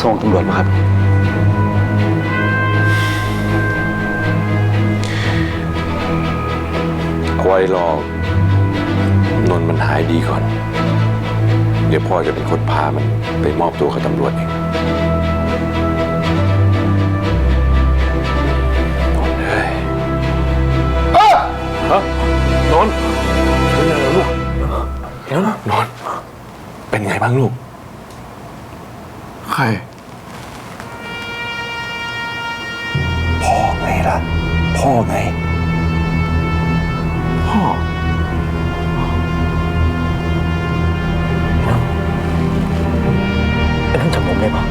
สียเอาไว้นุ่นส่งตำรวจมาครับ เอาไว้รอนนท์มันหายดีก่อน เดี๋ยวพ่อจะเป็นคนพามันไปมอบตัวกับตำรวจเองนนท์เอ้ยฮะนนท์เป็นอะไรลูกเดี๋ยวนนท์เป็นไงบ้างลูกใค ร พ่อไงล่ะ พ่อไง พ่อ เป็นนั่นจำผมได้ปะ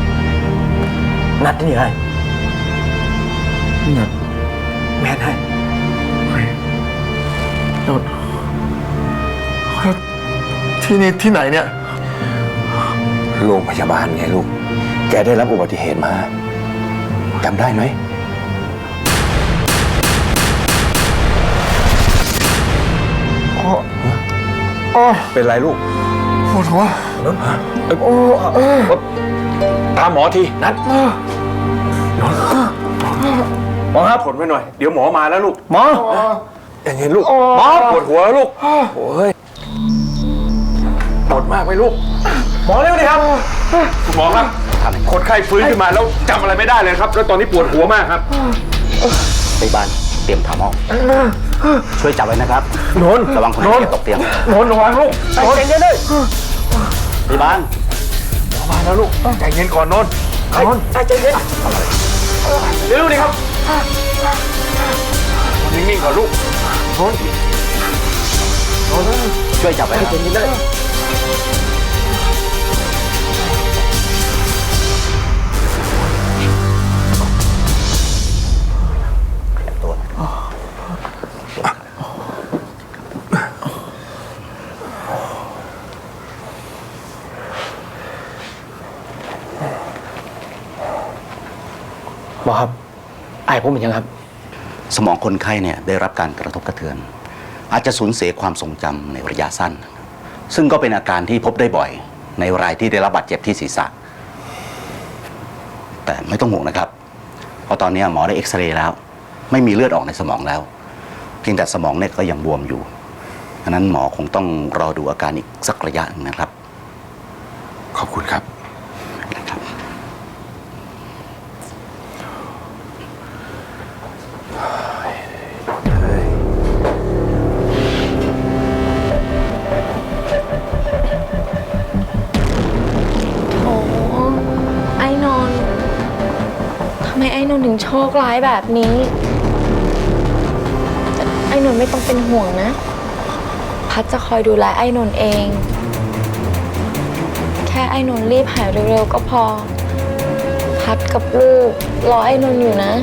นัดนี่ไงเนี่ยแม่นให้โดนแล้วที่นี่ที่ไหนเนี่ย โรงพยาบาลไงลูก แกได้รับอุบัติเหตุมาจำได้ไหมพ่ออ๋อเป็นไรลูกปวดหัวตามหมอทีนัดหมอครับผลไปหน่อย เดี๋ยวหมอมาแล้วลูก หมออย่างเห็นลูก หมอปวดหัวแล้วลูกโอ้ยปวดมากไหมลูก หมอเร็วดิครับ คุณหมอครับ คนไข้ฟื้นขึ้นมาแล้วจำอะไรไม่ได้เลยครับ แล้วตอนนี้ปวดหัวมากครับไปบ้านเตรียมทำห้องช่วยจับไว้นะครับนนท์ระวังคนนไข้นท์ตกเตียงนนท์ระวังลูกนนท์เย็นๆเลยไปบ้านมาแล้วลูกใจเย็นก่อนนนท์นนท์เร็วดิครับนิ่งๆก่อนลูกนนท์ช่วยจับไว้นะครับ ผมเป็นยังครับ สมองคนไข้เนี่ยได้รับการกระทบกระเทือน อาจจะสูญเสียความทรงจำในระยะสั้น ซึ่งก็เป็นอาการที่พบได้บ่อย ในรายที่ได้รับบาดเจ็บที่ศีรษะ แต่ไม่ต้องห่วงนะครับ เพราะตอนนี้หมอได้เอ็กซเรย์แล้ว ไม่มีเลือดออกในสมองแล้วเพียงแต่สมองเนี่ยก็ยังบวมอยู่ดังนั้นหมอคงต้องรอดูอาการอีกสักระยะหนึงนะครับ ขอบคุณครับนะครับ โชคร้ายแบบนี้ไอ้นนท์ไม่ต้องเป็นห่วงนะ พัดจะคอยดูแลไอ้นนท์เอง แค่ไอ้นนท์รีบหายเร็วๆก็พอ พัดกับลูกรอไอ้นนท์อยู่นะ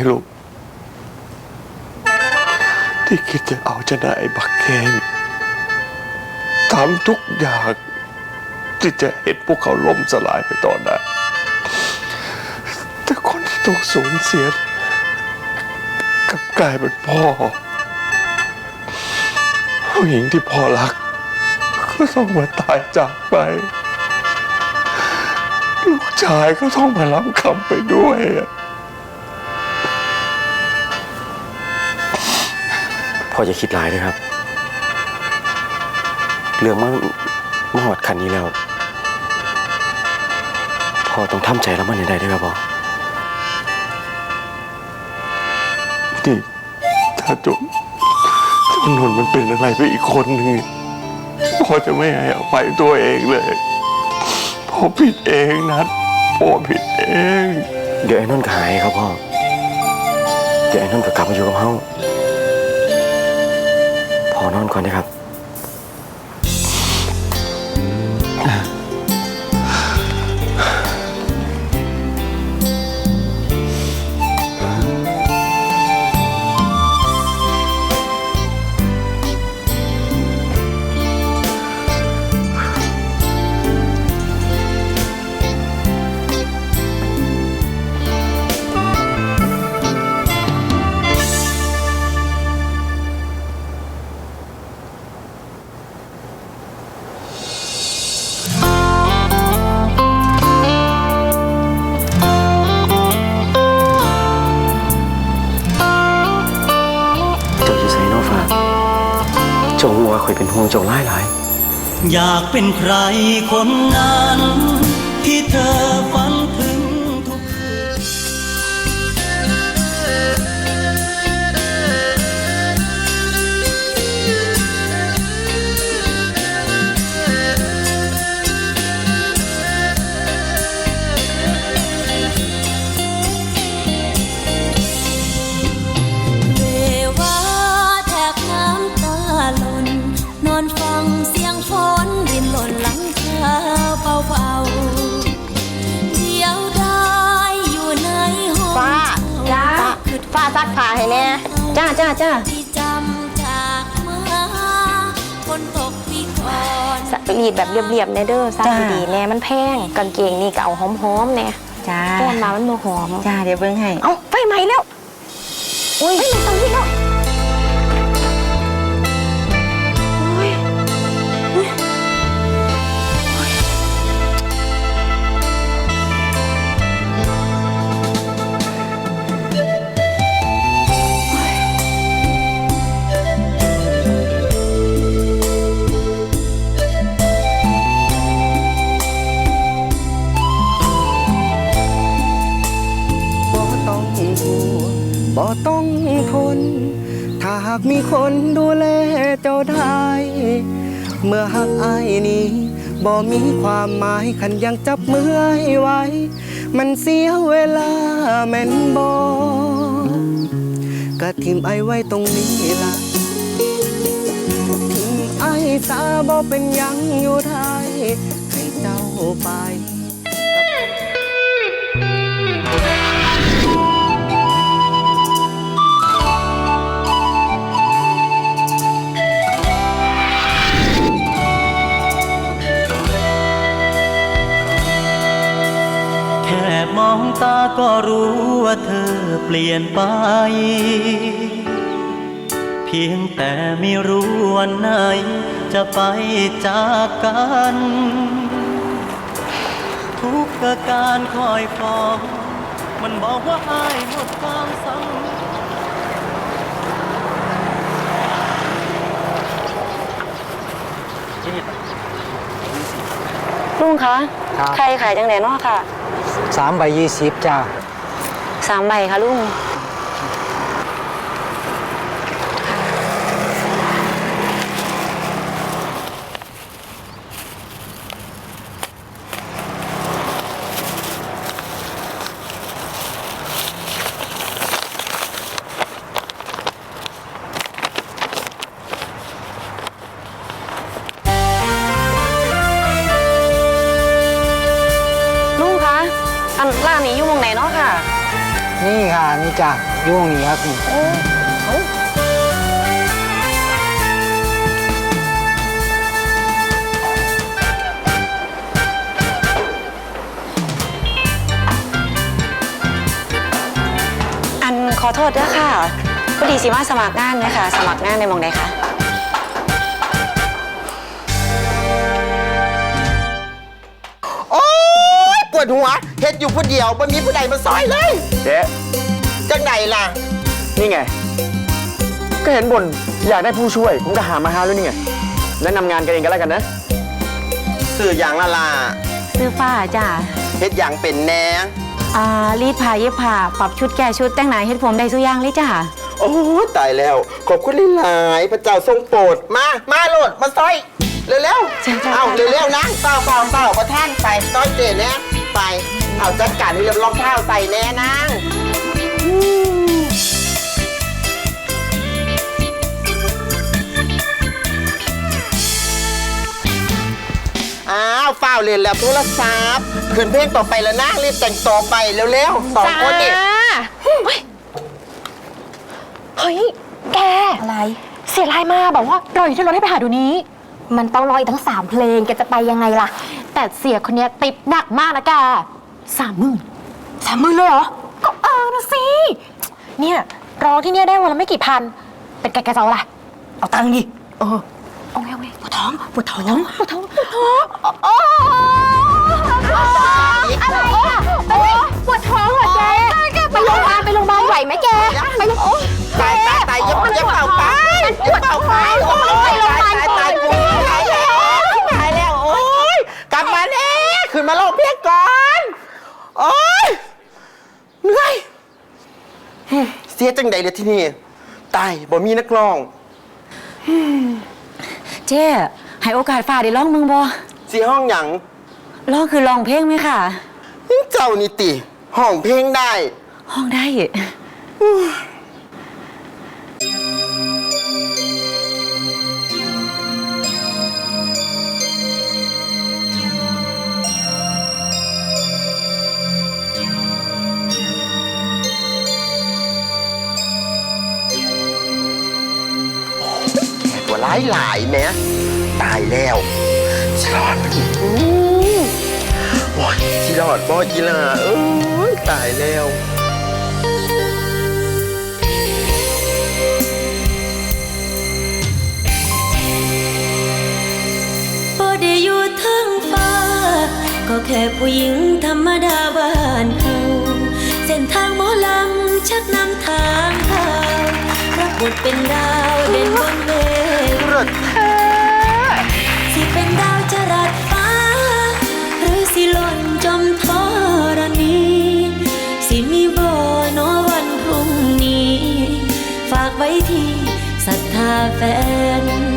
ไหมลูกที่คิดจะเอาชนะไอ้บักเคนทำทุกอย่างที่จะเห็นพวกเขาล่มสลายไปตอนนั้นแต่คนที่ต้องสูญเสียกับกลายเป็นพ่อผู้หญิงที่พ่อรัก ก็ต้องมาตายจากไป ลูกชายก็ต้องมารับคำไปด้วยอะ อจะคิดร้ายนะครับ เรื่องมันมาหอดคันนี้แล้ว พ่อต้องทำใจแล้วมันให้ได้ด้วยครับพ่อนี่ถ้าจุถ้านนท์มันเป็นอะไรไปอีกคนหนึ่งพ่อจะไม่ให้อภัยตัวเองเลยพ่อผิดเองนัดพ่อผิดเอง เดี๋ยวไอ้นนท์ก็หายครับพ่อ เดี๋ยวไอ้นนท์ก็กลับมาอยู่กับเฮา พอนอนก่อนนะครับ เป็นใครคนนั้น ยบๆแน่เด้อซักดีๆแน่มันแพงกางเกงนี่ก็เอาหอมๆแน่จ้าแก้มมามันบ่หอม จ้าเดี๋ยวเบิ้งให้ เอ้าไฟไหม้แล้วอุ้ยไฟไหม้ตรงนี้ หักอายนี้บ่มีความหมายขันยังจับมือให้ไว้ มันเสียเวลาแม่นบ่กะทิมไอไว้ตรงนี้ล่ะทิมไอสาบ่เป็นยังอยู่ไทยให้เจ้าไป มองตาก็รู้ว่าเธอเปลี่ยนไป เพียงแต่ไม่รู้วันไหน จะไปจากกัน ทุกอาการคอยฟ้องมันบอกว่าอายหมดความสำลุงคะครับใครขายจังไหนเนาะค่ะ สามใบยี่สิบจ้าสามใบค่ะลุง นี่จ้ายุ่งนี้ครับนี่อันขอโทษด้วยค่ะพอดีสิมาสมัครงานนะคะสมัครงานในหมองใดคะโอ้ยปวดหัวเฮ็ดอยู่ผู้เดียวบ่มีผู้ใดมาซอยเลย เจ๊ จังไหนล่ะ นี่ไง ก็เห็นบ่นอยากได้ผู้ช่วย ผมก็หามาหาแล้วนี่ไงแนะนำงานกันเองก็แล้วกันนะ สื่ออย่างละล่ะซื้อฝ้าจ้าเฮ็ดอย่างเป็นแหน่อ่ารีดผ้าเย็บผ้าปรับชุดแก้ชุดแต่งหน้าเฮ็ดผมได้สุกอย่างเลยจ้าโอ้ตายแล้ว ขอบคุณหลายๆพระเจ้าทรงโปรดมา มาโหลดมาซอย เร็วๆเอาเร็วๆนะเปล่าเปล่าเปล่าประท่านไปซอยเจแน่ไป เอาจัดการให้เรียบรองเท้าใส่แน่นาง อืมอ้าวฝ้าวเรียนแล้วโทรศัพท์ขึ้นเพลงต่อไปแล้วนะรีบแต่งตัวไปเร็วๆสองคนเนี่ยเฮ้ย แก อะไร เสียไลน์มาบอกว่าเราอยู่ที่รถให้ไปหาดูนี้ มันต้องรออีกทั้งสามเพลงแกจะไปยังไงล่ะ แต่เสียคนเนี้ยติปหนักมากนะแกสามหมื่นสามหมื่นเลยเหรอก็เออนะสิ เนี่ยร้องที่เนี่ยได้วันละไม่กี่พัน เป็นแกแกจะเอาอะไรเอาตังค์ดิเออเอาไงเอาไงปวดท้องปวดท้องปวดท้องปวดท้องโอ้อะไรอะปวดท้องเหรอแกไปโรงพยาบาลไปโรงพยาบาลไหวไหมแกไปโรงตายตายตายอย่าอย่าเป่าไปอย่าเป่าไปโอ้ยตายตายตายกูตายแล้วตายแล้วโอ้ยกลับมาแน่ขึ้นมาลงเพียงก่อนโอ้ยเหนื่อยเสียจังใดเลยที่นี่ตายบ่มีนักร้อง เจ้ให้โอกาสฝ่าได้ร้องมึงบ่สีห้องหยังร้องคือร้องเพลงไหมค่ะ เจ้านี่ติห้องเพลงได้ ห้องได้ายหลายแม้ตายแล้วสิรอดมันอู้โอ้ยสิรอดบ่ยีลาเอ้ยตายแล้วบ่ได้อยู่เทั้งฟ้า ก็แค่ผู้หญิงธรรมดาบ้านเฮาเส้นทางหมอลำชักนำทางเขารั บบทเป็นดาวเด่นบนเวทีสิเป็นดาวจรัสฟ้า หรือสิหล่นจมทรณีสิมีบ่นอวันพรุ่งนี้ ฝากไว้ที่ศรัทธาแฟน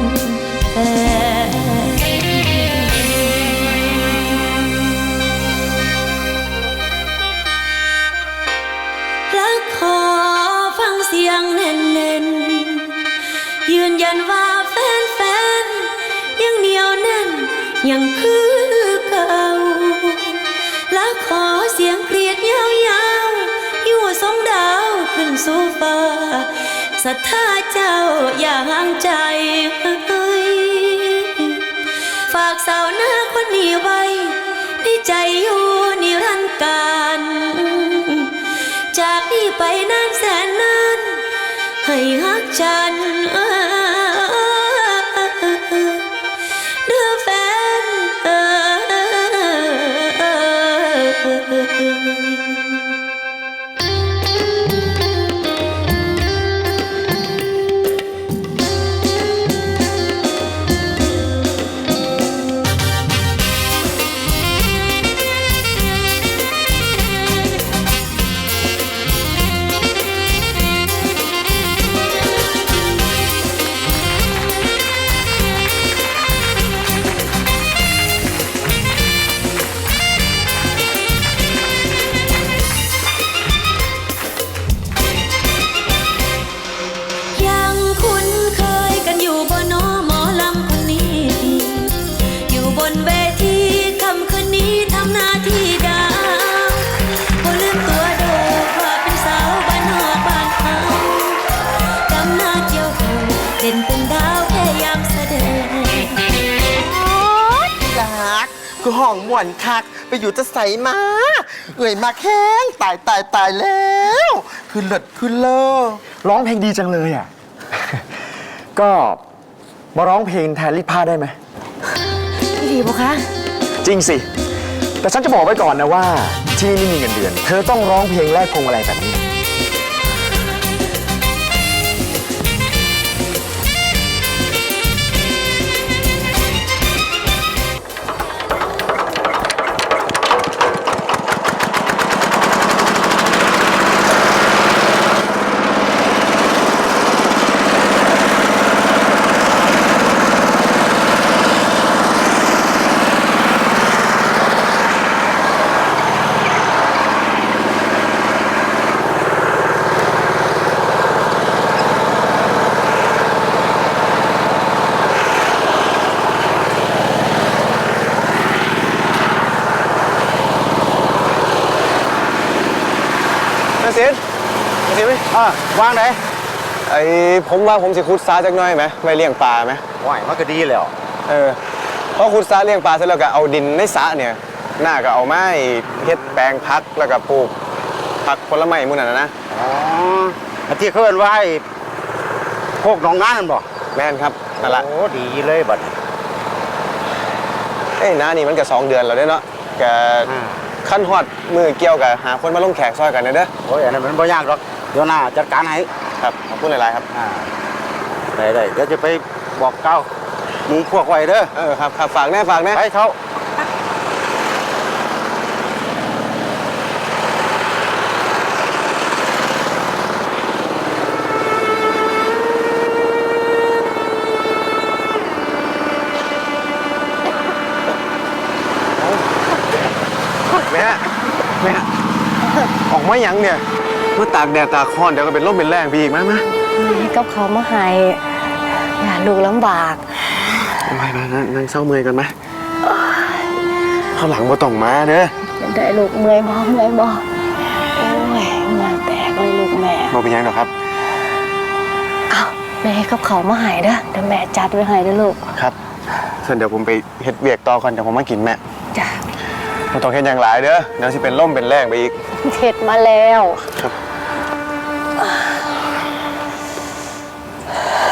ほうほう。 กคือห้องม่วนคัก ไปอยู่จะใสมา เอ่ยมาแข้งตายตายตายแล้ว คือเลิศคือเลอร้องเพลงดีจังเลยอะ ก็มาร้องเพลงแทนลิผ้าได้ไหม ดีปะคะ จริงสิ แต่ฉันจะบอกไว้ก่อนนะว่า ที่นี่ไม่มีเงินเดือน เธอต้องร้องเพลงแรกพวงอะไรแบบนี้างไหนไอ้ผมว่าผมสิขุดซาจักหน่อยไหมไว้เลี้ยงปลาไหมว่ายมันก็ดีแล้วเออพอขุดซาเลี้ยงปลาเสร็จแล้วก็เอาดินในสระเนี่ยหน้าก็เอาไม้เฮ็ดแปลงพักแล้วก็ปลูกผักผลไม้หมู่นั่นนะนะอ๋ออันที่เขาเอิ้นว่าไอ้พวกหนองงานนั่นบ่แม่นครับนั่นละ โอ้ดีเลยบัดนี้ เอ้ยน้านี่มันก็สองเดือนแล้วเด้อเนาะก็อ่าขั้นฮอดมือเกี่ยวกับหาคนมาลงแขกซอยกันเด้อเด้อโอ้ยอันนั้นมันบ่ยากหรอก เดี๋ยวหน้าจัดการให้ครับขอบคุณหลายๆครับอ่าได้ได้เดี๋ยวจะไปบอกเก้าหมูพวกไว้เด้อเออครับครับฝากแน่ฝากแน่ไปเขาแม่แม่ออกมาหยังเนี่ยเมื่อตากแดดตากร้อนเดี๋ยวก็เป็นร่มเป็นแรงไปอีกมามาให้กับเขามาให้อย่าลูกลำบากไปมานั่งนั่งเศร้าเมื่อยกันไหมข้างหลังบ่ต้องมาเด้อได้ลูกเมื่อยบ่เมื่อยบ่โอ้ยมาแตกเลยลูกแม่บ่เป็นหยังหรอกครับเอาแม่ให้กับเขามาให้เด้อเดี๋ยวแม่จัดไว้ให้เด้อลูกครับส่วนเดี๋ยวผมไปเฮ็ดเวียกต่อก่อนเดี๋ยวผมมากินแม่จ้ะบ่ต้องเฮ็ดหยังหลายเด้อเดี๋ยวสิเป็นร่มเป็นแรงไปอีกเฮ็ดมาแล้วครับ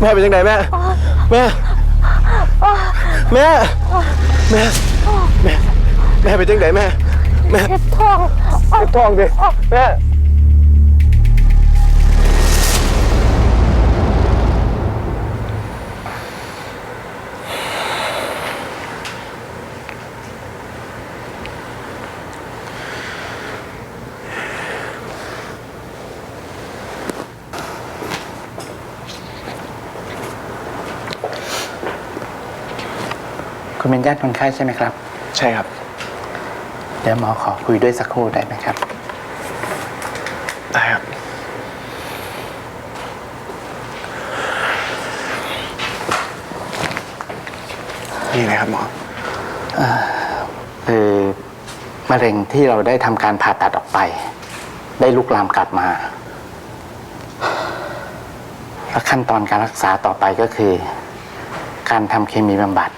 แม่เป็นยังไงแม่ แม่ แม่ แม่ แม่ แม่เป็นยังไงแม่ แม่เจ็บท้องเจ็บท้องดิแม่ คุณเป็นญาติคนไข้ใช่ไหมครับ ใช่ครับ เดี๋ยวหมอขอคุยด้วยสักครู่ได้ไหมครับ ได้ครับ นี่เลยครับหมอคือมะเร็งที่เราได้ทำการผ่าตัดออกไป ได้ลุกลามกลับมาและขั้นตอนการรักษาต่อไปก็คือ การทำเคมีบำบัด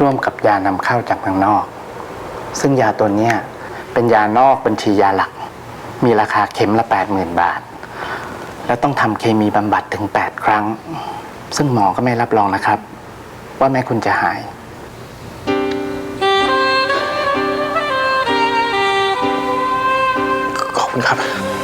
ร่วมกับยานำเข้าจากเมืองนอก ซึ่งยาตัวนี้เป็นยานอกบัญชียาหลัก มีราคาเข็มละ 80,000 บาท และต้องทำเคมีบำบัดถึง 8 ครั้ง ซึ่งหมอก็ไม่รับรองนะครับ ว่าแม่คุณจะหายขอบคุณครับ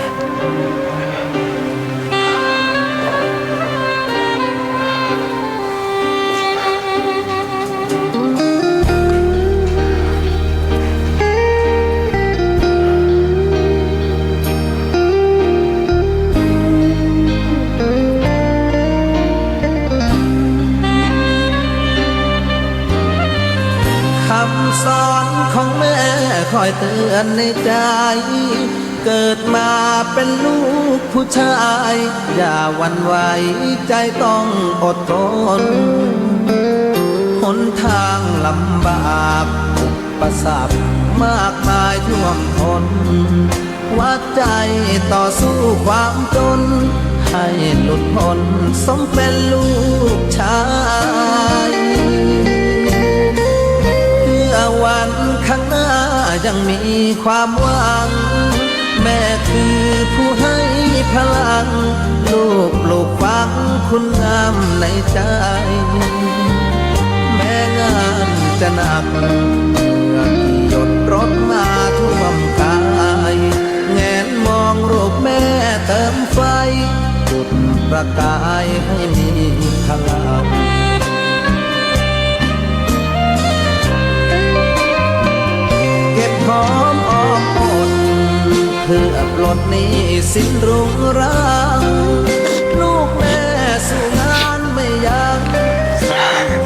ือนในใจ เกิดมาเป็นลูกผู้ชาย อย่าหวันไหวใจต้องอดทน หนทางลำบากอุปสรรคมากมายท่วมทนวัดใจต่อสู้ความจน ให้หลุดพ้นสมเป็นลูกชาย มีความหวัง แม่คือผู้ให้พลัง ลูกปลูกฝังคุณงามในใจ แม้งานจะหนักเหงื่อที่หยดรถมาท่วมกายแงนมองรูปแม่เติมไฟจุดประกายให้มีพลัง อมอ้อมอดเพื่อปลดหนี้สิ้นรุงรังลูกแม่สู่งานไม่ยัง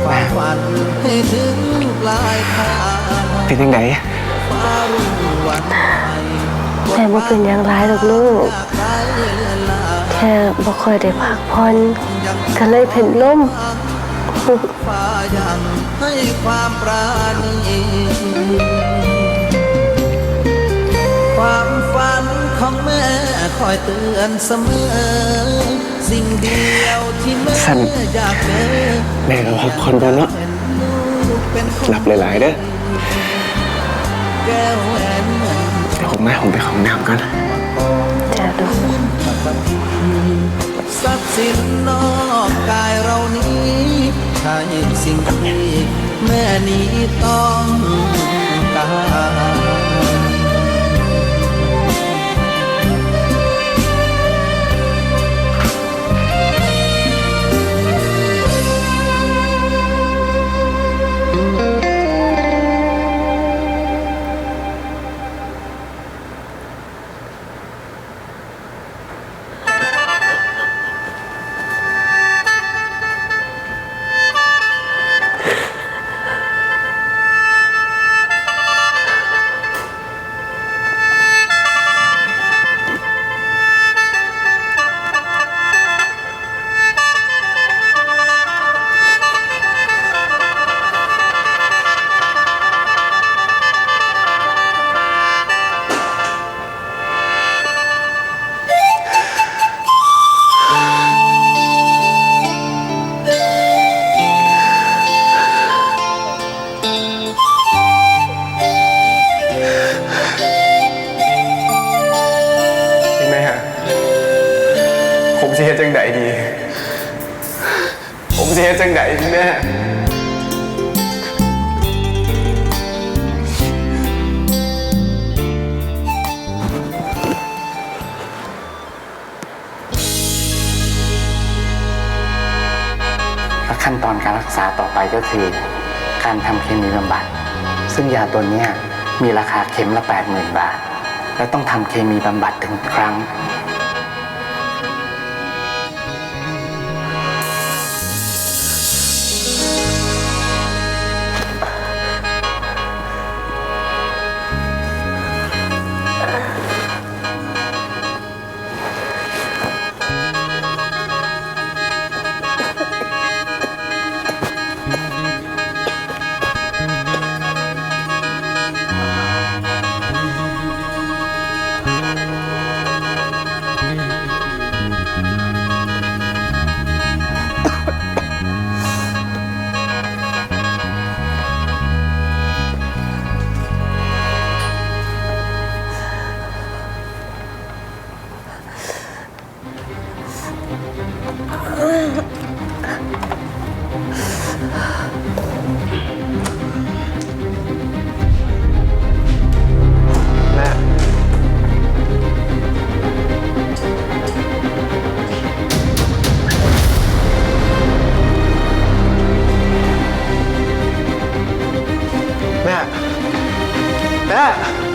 ฝ่าฝันให้ถึงปลายทางเป็นยังไงฟ้ารุ่งวันใหม่แม่บ่เป็นอย่างไรหรอกลูก แค่บ่ค่อยได้พักผ่อนก็เลยเป็นลมฟ้ายังให้ความปราณี ความฝันของแม่คอยเตือนเสมอ สิ่งเดียวที่แม่สั่นอยากเจอแม่ก็พักผ่อนก่อนเนาะเป็นลูกเป็นคนหลับหลายๆเด้อแก้วแหวนเงินเดี๋ยวผมแม่ผมไปของน้ำก่อนจ้ะลูกทรัพย์สินนอกกายเรานี้ใช่สิ่งที่แม่นี้ต้อง ตัวเนี้ยมีราคาเข็มละ 80,000 บาท และต้องทำเคมีบำบัดถึงครั้ง แม่ แม่ แม่